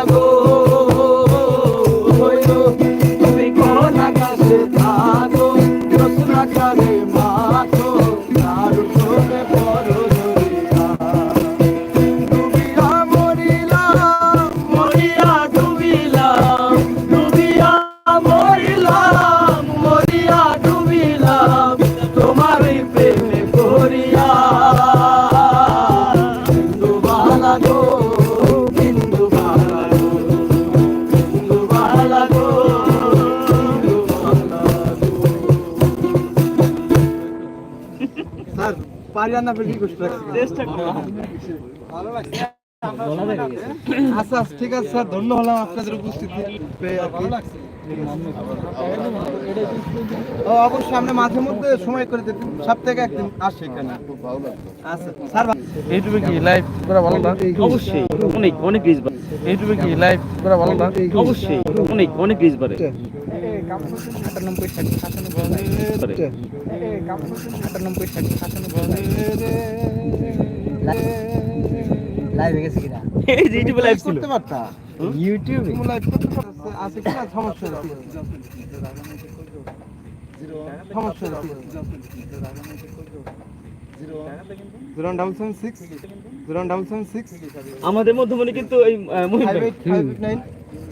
I go. পারি না পারি কষ্ট লাগছে চেষ্টা করো। ভালো লাগছে। আচ্ছা আচ্ছা, ঠিক আছে স্যার ধন্য হলাম আপনাদের উপস্থিতি মাঝে মধ্যে সময় করে দিতেন সপ্তাহে একদিন আসে এখানে। আচ্ছা স্যার ইউটিউবে কি লাইভ করা ভালো না? অবশ্যই। অনেক অনেক রিচ বাড়ে। ইউটিউবে কি লাইভ করা ভালো না? অবশ্যই। অনেক অনেক রিচ বাড়ে। বাড়ে। লাইভ হয়ে গেছে কিনা এই যে ইউটিউবে লাইভ করতে পারতা ইউটিউবে লাইভ করতে পারতা আছে কিনা সমস্যা আমাদের মধ্যমণি কিন্তু এই